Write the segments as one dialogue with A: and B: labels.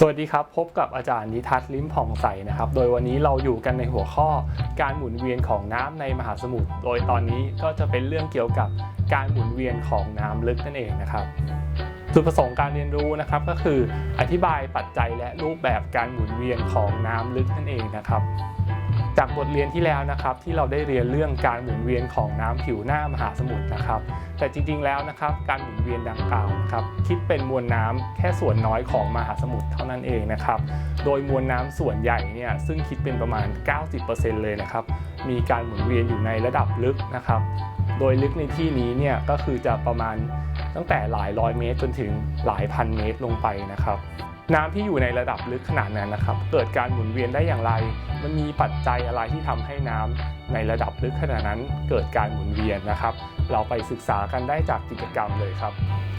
A: สวัสดีครับ พบกับอาจารย์นิทัศน์ลิ้มผ่องใสนะครับ โดยวันนี้เราอยู่กันในหัวข้อการหมุนเวียนของน้ำในมหาสมุทร โดยตอนนี้ก็จะเป็นเรื่องเกี่ยวกับการหมุนเวียนของน้ำลึกนั่นเองนะครับจุดประสงค์การเรียนรู้นะครับก็คืออธิบายปัจจัยและรูปแบบการหมุนเวียนของน้ำลึกนั่นเองนะครับ จากบทเรียนที่แล้วนะครับที่เราได้เรียนเรื่องการหมุนเวียนของน้ำผิวหน้ามหาสมุทรนะครับ แต่จริงๆแล้วนะครับการหมุนเวียนดังกล่าวนะครับคิดเป็นมวลน้ำแค่ส่วนน้อยของมหาสมุทรเท่านั้นเองนะครับ โดยมวลน้ำส่วนใหญ่เนี่ยซึ่งคิดเป็นประมาณ 90%เลยนะครับมีการหมุนเวียนอยู่ในระดับลึกนะครับ โดยลึกในที่นี้เนี่ยก็คือจะประมาณตั้งแต่หลายร้อยเมตรจนถึงหลายพันเมตรลงไปนะครับ น้ำที่อยู่ในระดับลึกขนาดนั้นนะครับ เกิดการหมุนเวียนได้อย่างไร มันมีปัจจัยอะไรที่ทำให้น้ำในระดับลึกขนาดนั้น เกิดการหมุนเวียนนะครับ เราไปศึกษากันได้จากกิจกรรมเลยครับ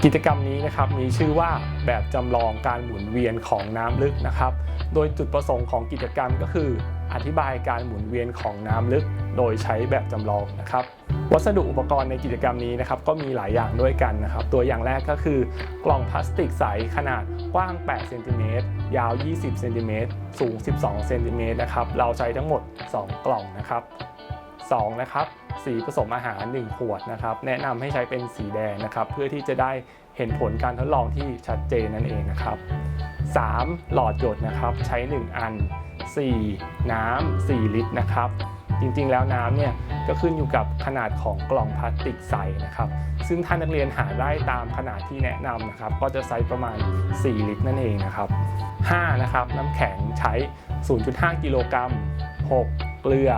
A: กิจกรรมนี้นะครับมีชื่อว่าแบบจำลองการหมุนเวียนของน้ำลึกนะครับ โดยจุดประสงค์ของกิจกรรมก็คือ อธิบายการหมุนเวียนของน้ำลึก โดยใช้แบบจำลองนะครับ วัสดุอุปกรณ์ในกิจกรรมนี้นะครับก็มีหลายอย่างด้วยกันนะครับ ตัวอย่างแรกก็คือกล่องพลาสติกใสขนาดกว้าง 8 เซนติเมตร ยาว 20 เซนติเมตร สูง 12 เซนติเมตรนะครับ เราใช้ทั้งหมด 2 กล่องนะครับ 2 นะครับสีผสมอาหาร 1 ขวดนะครับ แนะนำให้ใช้เป็นสีแดงนะครับ เพื่อที่จะได้เห็นผลการทดลองที่ชัดเจนนั่นเองนะครับ 3. หลอดหยดนะครับ ใช้ 1 อัน 4. น้ำ4ลิตรนะครับ จริงๆแล้วน้ำเนี่ยก็ขึ้นอยู่กับขนาดของกล่องพลาสติกใสนะครับ ซึ่งท่านนักเรียนหาได้ตามขนาดที่แนะนำนะครับ ก็จะไซส์ประมาณ 4 ลิตรนั่นเองนะครับ 5. นะครับน้ำแข็งใช้ 0.5 กิโลกรัม 6. เกลือ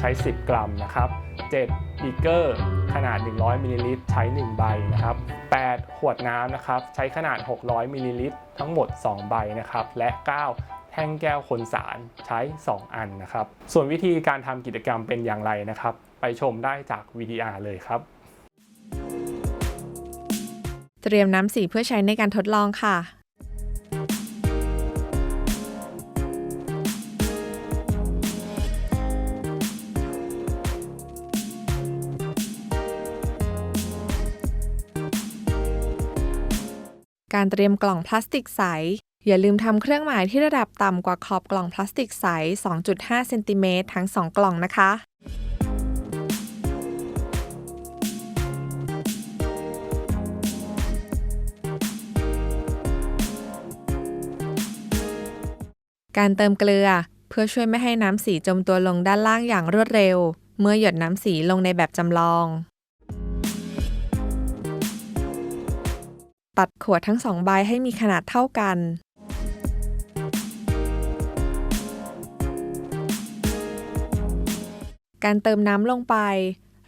A: ใช้ 10 กรัมนะครับ 7. บีเกอร์ขนาด 100มิลลิลิตรใช้ 1 ใบนะครับ 8. ขวดน้ำนะครับใช้ขนาด 600มิลลิลิตรทั้งหมด 2 ใบนะครับและ 9 แท่งแก้วคนสารใช้ 2 อันนะครับ ส่วนวิธีการทำกิจกรรมเป็นอย่างไรนะครับ ไปชมได้จาก VDR เลยครับ
B: เตรียมน้ำสีเพื่อใช้ในการทดลองค่ะ การเตรียมกล่องพลาสติกใส อย่าลืมทำเครื่องหมายที่ระดับต่ำกว่าขอบกล่องพลาสติกใส 2.5 เซนติเมตรทั้ง 2 กล่องนะคะการเติมเกลือเพื่อช่วยไม่ให้น้ำสีจมตัวลงด้านล่างอย่างรวดเร็ว เมื่อหยดน้ำสีลงในแบบจำลอง ตัดขวดทั้งสองใบให้มีขนาดเท่ากัน การเติมน้ำลงไป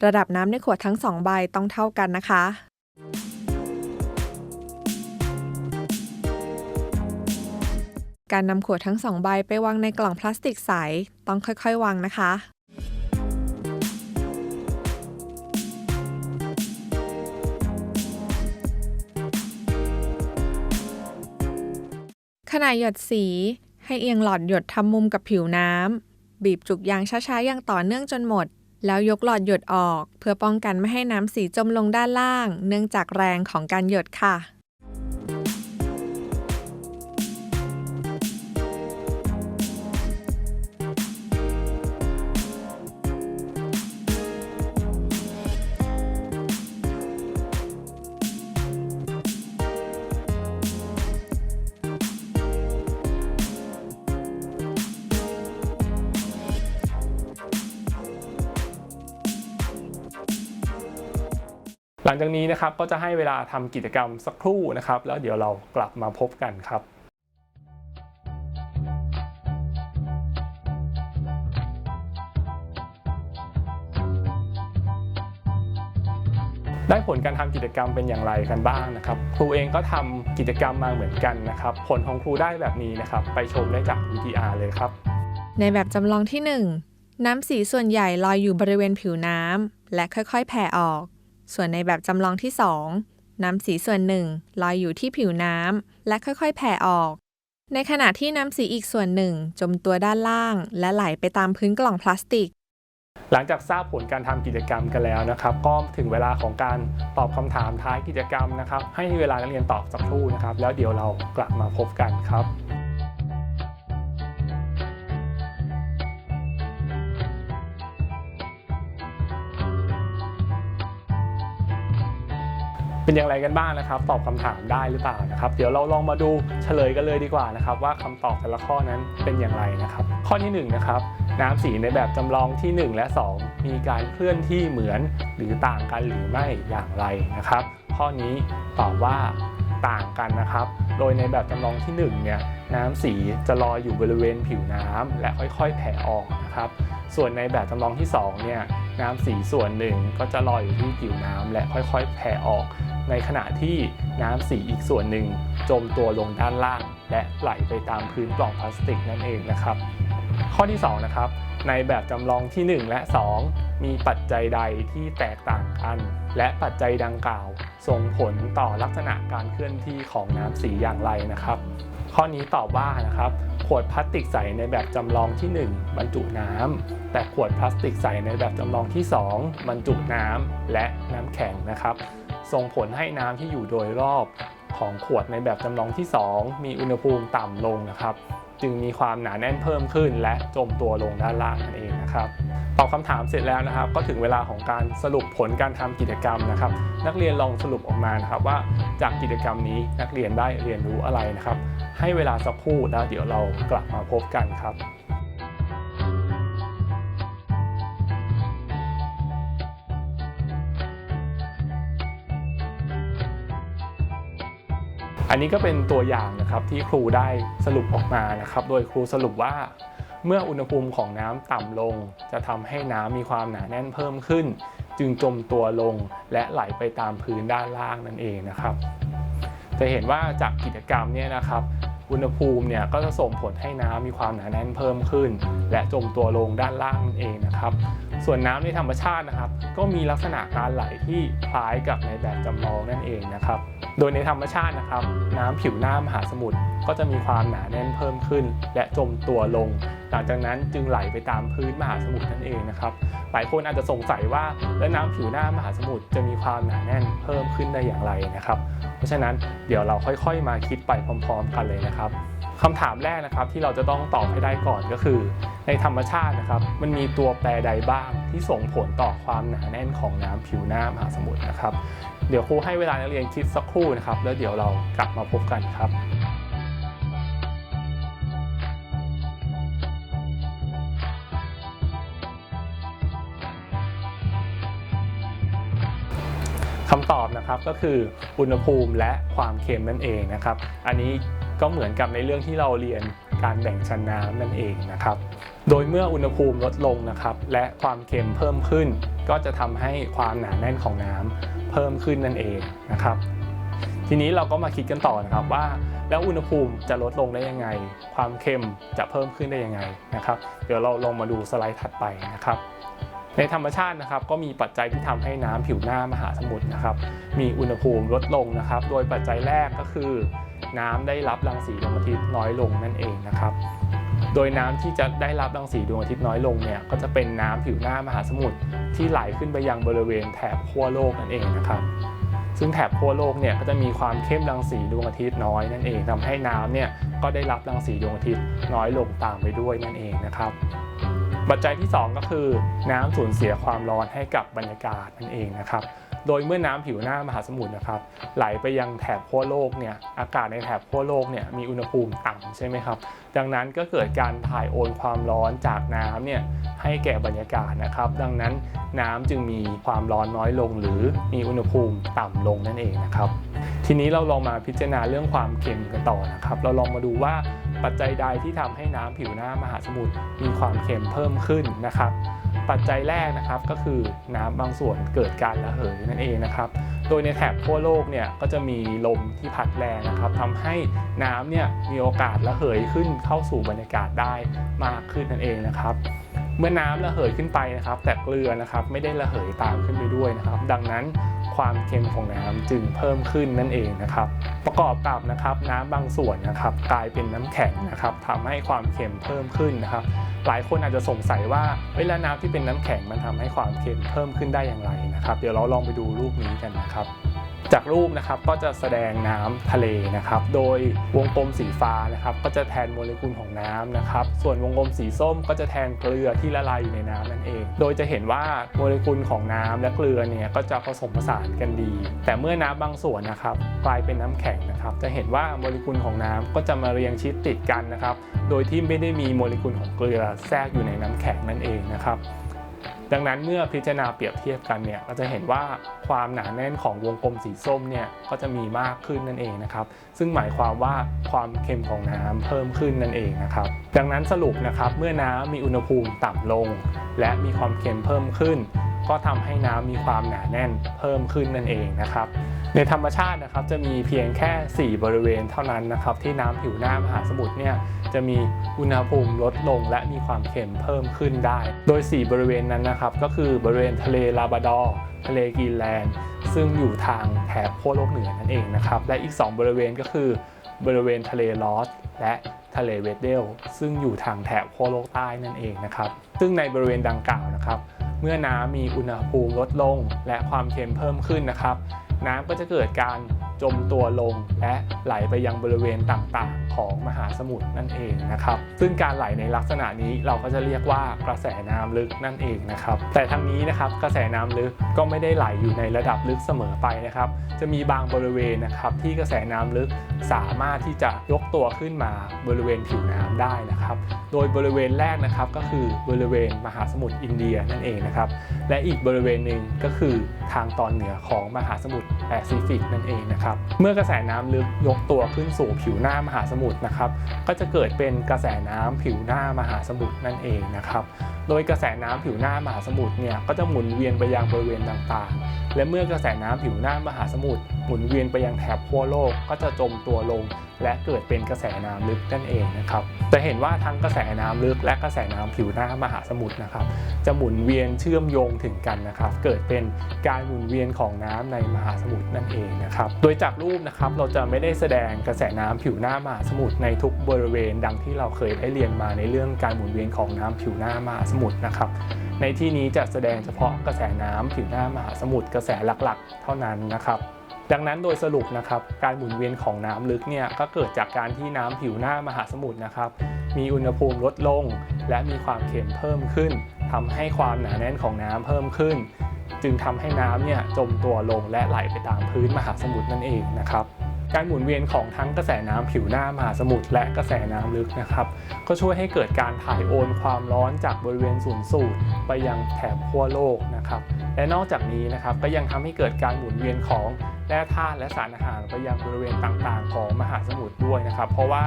B: ระดับน้ำในขวดทั้งสองใบต้องเท่ากันนะคะ การนำขวดทั้งสองใบไปวางในกล่องพลาสติกใส ต้องค่อยๆ วางนะคะ ขณะหยดสี ให้เอียงหลอดหยดทำมุมกับผิวน้ำ บีบจุกยางช้าๆอย่างต่อเนื่องจนหมด แล้วยกหลอดหยดออก เพื่อป้องกันไม่ให้น้ำสีจมลงด้านล่าง เนื่องจากแรงของการหยดค่ะ
A: หลังจากนี้นะครับก็จะให้เวลาทำกิจกรรมสักครู่นะครับ แล้วเดี๋ยวเรากลับมาพบกันครับได้ผลการทำกิจกรรมเป็นอย่างไรกันบ้างนะครับ ครูเองก็ทำกิจกรรมมาเหมือนกันนะครับ ผลของครูได้แบบนี้นะครับ ไปชมได้จาก VTR เลยครับ
B: ในแบบจำลองที่ 1 น้ำสีส่วนใหญ่ลอยอยู่บริเวณผิวน้ำและค่อยๆ แผ่ออก ส่วนในแบบจำลองที่ 2 น้ำสีส่วนหนึ่งลอยอยู่ที่ผิวน้ำและค่อยๆ แผ่ออก ในขณะที่น้ำสีอีกส่วนหนึ่งจมตัวด้านล่าง และไหลไปตามพื้นกล่องพลาสติก
A: หลังจากทราบผลการทำกิจกรรมกันแล้วนะครับ ก็ถึงเวลาของการตอบคำถามท้ายกิจกรรมนะครับ ให้เวลานักเรียนตอบสักครู่นะครับ แล้วเดี๋ยวเรากลับมาพบกันครับ เป็นอย่างไรกันบ้างนะครับ ตอบคำถามได้หรือเปล่านะครับ เดี๋ยวเราลองมาดูเฉลยกันเลยดีกว่านะครับ ว่าคำตอบแต่ละข้อนั้นเป็นอย่างไรนะครับ ข้อที่หนึ่งนะครับน้ำสีในแบบจำลองที่หนึ่งและสองมีการเคลื่อนที่เหมือนหรือต่างกันหรือไม่อย่างไรนะครับ ข้อนี้ตอบว่าต่างกันนะครับ โดยในแบบจำลองที่หนึ่งเนี่ยน้ำสีจะลอยอยู่บริเวณผิวน้ำและค่อยๆ แผ่ออกนะครับ ส่วนในแบบจำลองที่สองเนี่ยน้ำสีส่วนหนึ่งก็จะลอยอยู่ที่ผิวน้ำและค่อยๆ แผ่ออก ในขณะที่น้ำสีอีกส่วนหนึ่งจมตัวลงด้านล่าง และไหลไปตามพื้นกล่องพลาสติกนั่นเองนะครับ ข้อที่2นะครับในแบบจำลองทีหนึ่1 และ 2 มีปัจจัยใดที่แตกต่างกัน และปัจจัยดังกล่าว ส่งผลต่อลักษณะการเคลื่อนที่ของน้ำสีอย่างไรนะครับ ข้อนี้ตอบว่านะครับขวดพลาสติกใสในแบบจำลองที่ 1 บรรจุน้ำแต่ขวดพลาสติกใสในแบบจำลองที่ 2 บรรจุน้ำและน้ำแข็งนะครับ ส่งผลให้น้ำที่อยู่โดยรอบของขวดในแบบจำลองที่ 2 มีอุณหภูมิต่ำลงนะครับ จึงมีความหนาแน่นเพิ่มขึ้น และจมตัวลงด้านล่างนั่นเองนะครับตอบคำถามเสร็จแล้วนะครับ ก็ถึงเวลาของการสรุปผลการทำกิจกรรมนะครับ นักเรียนลองสรุปออกมานะครับว่าจากกิจกรรมนี้นักเรียนได้เรียนรู้อะไรนะครับ ให้เวลาสักครู่แล้วเดี๋ยวเรากลับมาพบกันครับ อันนี้ก็เป็นตัวอย่างนะครับที่ครูได้สรุปออกมานะครับ โดยครูสรุปว่า เมื่ออุณหภูมิของน้ำต่ำลง จะทำให้น้ำมีความหนาแน่นเพิ่มขึ้น จึงจมตัวลงและไหลไปตามพื้นด้านล่างนั่นเองนะครับ จะเห็นว่าจากกิจกรรมเนี่ยนะครับอุณหภูมิเนี่ยก็จะส่งผลให้น้ำมีความหนาแน่นเพิ่มขึ้น และจมตัวลงด้านล่างนั่นเองนะครับ ส่วนน้ำในธรรมชาตินะครับ ก็มีลักษณะการไหลที่คล้ายกับในแบบจำลองนั่นเองนะครับ โดยในธรรมชาตินะครับ น้ำผิวหน้ามหาสมุทร ก็จะมีความหนาแน่นเพิ่มขึ้น และจมตัวลง หลังจากนั้นจึงไหลไปตามพื้นมหาสมุทรนั่นเองนะครับหลายคนอาจจะสงสัยว่าแล้วน้ำผิวหน้ามหาสมุทรจะมีความหนาแน่นเพิ่มขึ้นได้อย่างไรนะครับ เพราะฉะนั้นเดี๋ยวเราค่อยๆ มาคิดไปพร้อม ๆ กันเลยนะครับคำถามแรกนะครับที่เราจะต้องตอบให้ได้ก่อนก็คือ ในธรรมชาตินะครับ มันมีตัวแปรใดบ้างที่ส่งผลต่อความหนาแน่นของน้ำผิวหน้ามหาสมุทรนะครับ เดี๋ยวครูให้เวลานักเรียนคิดสักครู่นะครับ แล้วเดี๋ยวเรากลับมาพบกันครับ อบนะครับก็คืออุณหภูมิและความเค็มนั่นเองนะครับ อันนี้ก็เหมือนกับในเรื่องที่เราเรียนการแบ่งชั้นน้ำนั่นเองนะครับ โดยเมื่ออุณหภูมิลดลงนะครับ และความเค็มเพิ่มขึ้น ก็จะทำให้ความหนาแน่นของน้ำเพิ่มขึ้นนั่นเองนะครับ ทีนี้เราก็มาคิดกันต่อนะครับว่า แล้วอุณหภูมิจะลดลงได้ยังไง ความเค็มจะเพิ่มขึ้นได้ยังไงนะครับ เดี๋ยวเราลองมาดูสไลด์ถัดไปนะครับ ในธรรมชาตินะครับก็มีปัจจัยที่ทำให้น้ำผิวหน้ามหาสมุทรนะครับมีอุณหภูมิลดลงนะครับ โดยปัจจัยแรกก็คือ น้ำได้รับรังสีดวงอาทิตย์น้อยลงนั่นเองนะครับ โดยน้ำที่จะได้รับรังสีดวงอาทิตย์น้อยลงเนี่ยก็จะเป็นน้ำผิวหน้ามหาสมุทรที่ไหลขึ้นไปยังบริเวณแถบขั้วโลกนั่นเองนะครับซึ่งแถบขั้วโลกเนี่ยก็จะมีความเข้มรังสีดวงอาทิตย์น้อยนั่นเองทำให้น้ำเนี่ยก็ได้รับรังสีดวงอาทิตย์น้อยลงตามไปด้วยนั่นเองนะครับ ปัจจัยที่ 2 ก็คือน้ำสูญเสียความร้อนให้กับบรรยากาศนั่นเองนะครับ โดยเมื่อน้ำผิวหน้ามหาสมุทรนะครับไหลไปยังแถบขั้วโลกเนี่ยอากาศในแถบขั้วโลกเนี่ยมีอุณหภูมิต่ำใช่ไหมครับ ดังนั้นก็เกิดการถ่ายโอนความร้อนจากน้ำเนี่ยให้แก่บรรยากาศนะครับ ดังนั้นน้ำจึงมีความร้อนน้อยลง หรือมีอุณหภูมิต่ำลงนั่นเองนะครับ ทีนี้เราลองมาพิจารณาเรื่องความเค็มกันต่อนะครับ เราลองมาดูว่า ปัจจัยใดที่ทำให้น้ำผิวหน้ามหาสมุทรมีความเค็มเพิ่มขึ้นนะครับ ปัจจัยแรกนะครับก็คือน้ำบางส่วนเกิดการระเหยนั่นเองนะครับ โดยในแถบขั้วโลกเนี่ยก็จะมีลมที่พัดแรงนะครับทำให้น้ำเนี่ยมีโอกาสระเหยขึ้นเข้าสู่บรรยากาศได้มากขึ้นนั่นเองนะครับเมื่อน้ำระเหยขึ้นไปนะครับ แต่เกลือนะครับไม่ได้ระเหยตามขึ้นไปด้วยนะครับ ดังนั้น ความเค็มของน้ำจึงเพิ่มขึ้นนั่นเองนะครับ ประกอบกับนะครับน้ำบางส่วนนะครับกลายเป็นน้ำแข็งนะครับทำให้ความเค็มเพิ่มขึ้นนะครับ หลายคนอาจจะสงสัยว่าเวลาน้ำที่เป็นน้ำแข็งมันทำให้ความเค็มเพิ่มขึ้นได้อย่างไรนะครับ เดี๋ยวเราลองไปดูรูปนี้กันนะครับ จากรูปนะครับก็จะแสดงน้ำทะเลนะครับ โดยวงกลมสีฟ้านะครับ ก็จะแทนโมเลกุลของน้ำนะครับ ส่วนวงกลมสีส้มก็จะแทนเกลือที่ละลายอยู่ในน้ำนั่นเอง โดยจะเห็นว่าโมเลกุลของน้ำและเกลือเนี่ยก็จะผสมผสานกันดี แต่เมื่อน้ำบางส่วนนะครับกลายเป็นน้ำแข็งนะครับ จะเห็นว่าโมเลกุลของน้ำก็จะมาเรียงชิดติดกันนะครับ โดยที่ไม่ได้มีโมเลกุลของเกลือแทรกอยู่ในน้ำแข็งนั่นเองนะครับ ดังนั้นเมื่อพิจารณาเปรียบเทียบกันเนี่ยเราจะเห็นว่าความหนาแน่นของวงกลมสีส้มเนี่ยก็จะมีมากขึ้นนั่นเองนะครับ ซึ่งหมายความว่าความเค็มของน้ำเพิ่มขึ้นนั่นเองนะครับ ดังนั้นสรุปนะครับเมื่อน้ำมีอุณหภูมิต่ำลง และมีความเค็มเพิ่มขึ้น ก็ทำให้น้ำมีความหนาแน่นเพิ่มขึ้นนั่นเองนะครับ ในธรรมชาตินะครับจะมีเพียงแค่ 4 บริเวณเท่านั้นนะครับ ที่น้ำผิวหน้ามหาสมุทรเนี่ยจะมีอุณหภูมิลดลงและมีความเค็มเพิ่มขึ้นได้ โดย 4 บริเวณนั้นนะครับ ก็คือบริเวณทะเลลาบราดอร์ทะเลกรีนแลนด์ ซึ่งอยู่ทางแถบขั้วโลกเหนือนั่นเองนะครับ และอีก 2 บริเวณก็คือบริเวณทะเลลอสและทะเลเวดเดลซึ่งอยู่ทางแถบขั้วโลกใต้นั่นเองนะครับ ซึ่งในบริเวณดังกล่าวนะครับ เมื่อน้ำมีอุณหภูมิลดลงและความเค็มเพิ่มขึ้นนะครับ น้ำก็จะเกิดการ จมตัวลง และไหลไปยังบริเวณต่างๆ ของมหาสมุทรนั่นเองนะครับ ซึ่งการไหลในลักษณะนี้เราก็จะเรียกว่ากระแสน้ำลึกนั่นเองนะครับ แต่ทั้งนี้นะครับกระแสน้ำลึกก็ไม่ได้ไหลอยู่ในระดับลึกเสมอไปนะครับ จะมีบางบริเวณนะครับที่กระแสน้ำลึกสามารถที่จะยกตัวขึ้นมาบริเวณผิวน้ำได้นะครับ โดยบริเวณแรกนะครับก็คือบริเวณมหาสมุทรอินเดียนั่นเองนะครับ และอีกบริเวณหนึ่งก็คือทางตอนเหนือของมหาสมุทร แปซิฟิกนั่นเองนะครับ เมื่อกระแสน้ำลึกยกตัวขึ้นสู่ผิวหน้ามหาสมุทรนะครับ ก็จะเกิดเป็นกระแสน้ำผิวหน้ามหาสมุทรนั่นเองนะครับ โดยกระแสน้ำผิวหน้ามหาสมุทรเนี่ยก็จะหมุนเวียนไปยังบริเวณต่างๆ และเมื่อกระแสน้ำผิวหน้ามหาสมุทรหมุนเวียนไปยังแถบขั้วโลกก็จะจมตัวลง และเกิดเป็นกระแสน้ำลึกนั่นเองนะครับจะเห็นว่าทั้งกระแสน้ำลึกและกระแสน้ำผิวหน้ามหาสมุทรนะครับ จะหมุนเวียนเชื่อมโยงถึงกันนะครับ เกิดเป็นการหมุนเวียนของน้ำในมหาสมุทรนั่นเองนะครับ โดยจากรูปนะครับเราจะไม่ได้แสดงกระแสน้ำผิวหน้ามหาสมุทรในทุกบริเวณดังที่เราเคยได้เรียนมาในเรื่องการหมุนเวียนของน้ำผิวหน้ามหาสมุทรนะครับ ในที่นี้จะแสดงเฉพาะกระแสน้ำผิวหน้ามหาสมุทรกระแสหลักๆ เท่านั้นนะครับดังนั้นโดยสรุปนะครับการหมุนเวียนของน้ำลึกเนี่ยก็เกิดจากการที่น้ำผิวหน้ามหาสมุทรนะครับ มีอุณหภูมิลดลง และมีความเค็มเพิ่มขึ้นทำให้ความหนาแน่นของน้ำเพิ่มขึ้น จึงทำให้น้ำเนี่ยจมตัวลงและไหลไปตามพื้นมหาสมุทรนั่นเองนะครับ การหมุนเวียนของทั้งกระแสน้ำผิวหน้ามหาสมุทรและกระแสน้ำลึกนะครับ ก็ช่วยให้เกิดการถ่ายโอนความร้อนจากบริเวณศูนย์สูตรไปยังแถบขั้วโลกนะครับ และนอกจากนี้นะครับก็ยังทำให้เกิดการหมุนเวียนของแร่ธาตุและสารอาหารไปยังบริเวณต่างๆ ของมหาสมุทรด้วยนะครับ เพราะว่า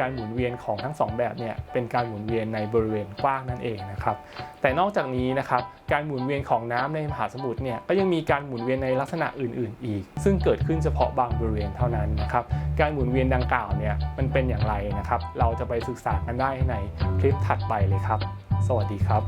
A: การหมุนเวียนของทั้งสองแบบเนี่ยเป็นการหมุนเวียนในบริเวณกว้างนั่นเองนะครับแต่นอกจากนี้นะครับการหมุนเวียนของน้ำในมหาสมุทรเนี่ยก็ยังมีการหมุนเวียนในลักษณะอื่น ๆ อีก ซึ่งเกิดขึ้นเฉพาะบางบริเวณเท่านั้นนั้นนะครับ การหมุนเวียนดังกล่าวเนี่ยมันเป็นอย่างไรนะครับ เราจะไปศึกษากันได้ในคลิปถัดไปเลยครับ สวัสดีครับ